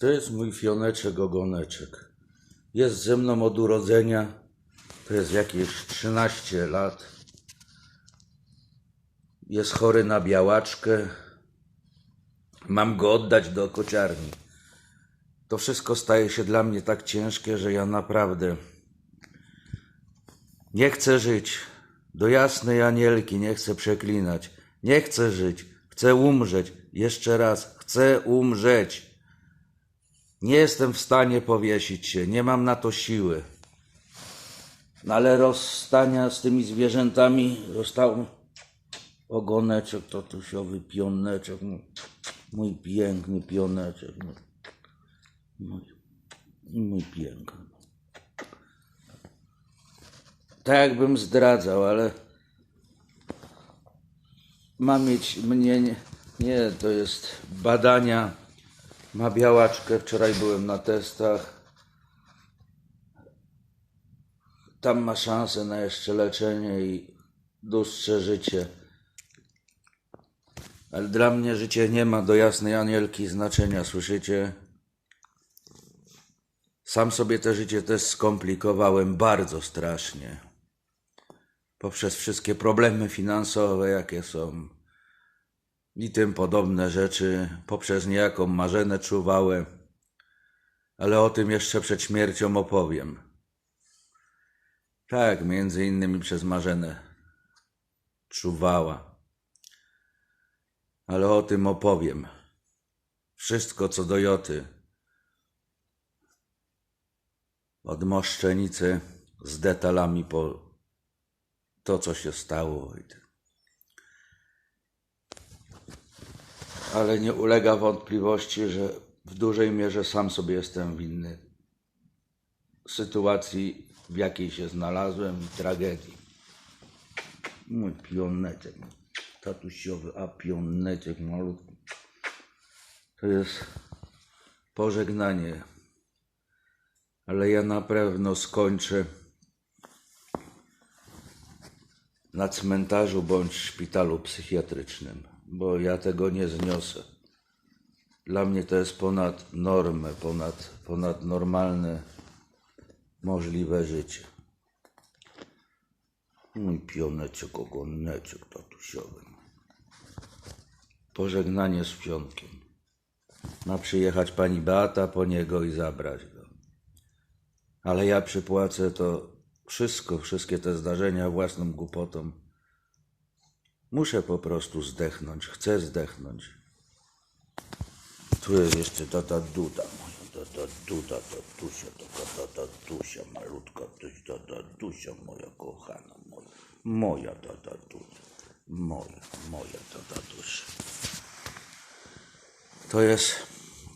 To jest mój fioneczek ogoneczek. Jest ze mną od urodzenia. To jest jakieś 13 lat. Jest chory na białaczkę. Mam go oddać do kociarni. To wszystko staje się dla mnie tak ciężkie, że ja naprawdę nie chcę żyć. Do jasnej anielki nie chcę przeklinać. Nie chcę żyć. Chcę umrzeć. Jeszcze raz. Chcę umrzeć. Nie jestem w stanie powiesić się. Nie mam na to siły. No ale rozstania z tymi zwierzętami został ogoneczek, tatusiowy pioneczek. Mój, mój piękny pioneczek. Mój, mój, piękny. Tak jakbym zdradzał, ale ma mieć mnie, nie, nie, to jest badania, ma białaczkę, wczoraj byłem na testach, tam ma szansę na jeszcze leczenie i dłuższe życie. Ale dla mnie życie nie ma do jasnej anielki znaczenia, słyszycie? Sam sobie to życie też skomplikowałem bardzo strasznie. Poprzez wszystkie problemy finansowe, jakie są. I tym podobne rzeczy. Poprzez niejaką marzenę czuwałem. Ale o tym jeszcze przed śmiercią opowiem. Tak, między innymi przez marzenę czuwała. Ale o tym opowiem. Wszystko co do Joty. Od Moszczenicy z detalami po to, co się stało. Ale nie ulega wątpliwości, że w dużej mierze sam sobie jestem winny sytuacji, w jakiej się znalazłem i tragedii. Mój pioneczek, tatusiowy, a pioneczek malutki. To jest pożegnanie ale ja na pewno skończę na cmentarzu bądź szpitalu psychiatrycznym, bo ja tego nie zniosę. Dla mnie to jest ponad normę, ponad, ponad normalne możliwe życie. Mój pioneczek, ogoneczek tatusiowy. Pożegnanie z pionkiem. Ma przyjechać pani Beata po niego i zabrać go. Ale ja przypłacę to wszystko, wszystkie te zdarzenia własną głupotą. Muszę po prostu zdechnąć, chcę zdechnąć. Tu jest jeszcze tata Duda, moja tata Duda, tatusia, taka tata Dusia, malutka tuś, tata Dusia, moja kochana, moja, moja tata Duda, moja, moja tata Dusia. To jest,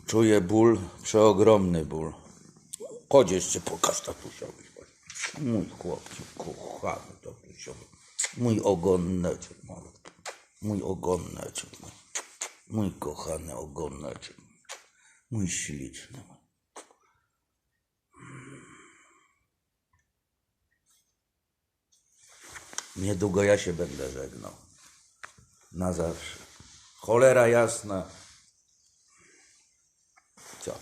czuję ból, przeogromny ból. Chodź jeszcze pokaż tatusiowi. Mój chłopcu, kochany tatusiowy. Mój ogonneczek mały. Mój ogonneczek mój. Kochany ogonneczek. Mój śliczny. Niedługo ja się będę żegnał. Na zawsze. Cholera jasna. Co?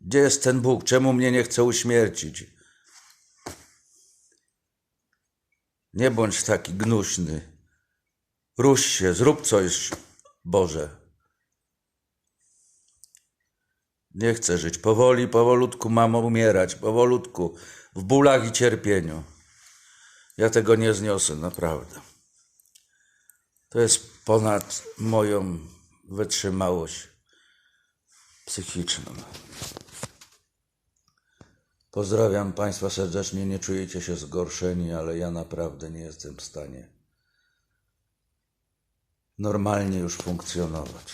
Gdzie jest ten Bóg? Czemu mnie nie chce uśmiercić? Nie bądź taki gnuśny. Rusz się, zrób coś, Boże. Nie chcę żyć. Powoli, powolutku mam umierać. Powolutku. W bólach i cierpieniu. Ja tego nie zniosę, naprawdę. To jest ponad moją wytrzymałość psychiczną. Pozdrawiam Państwa serdecznie. Nie czujecie się zgorszeni, ale ja naprawdę nie jestem w stanie normalnie już funkcjonować.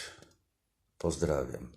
Pozdrawiam.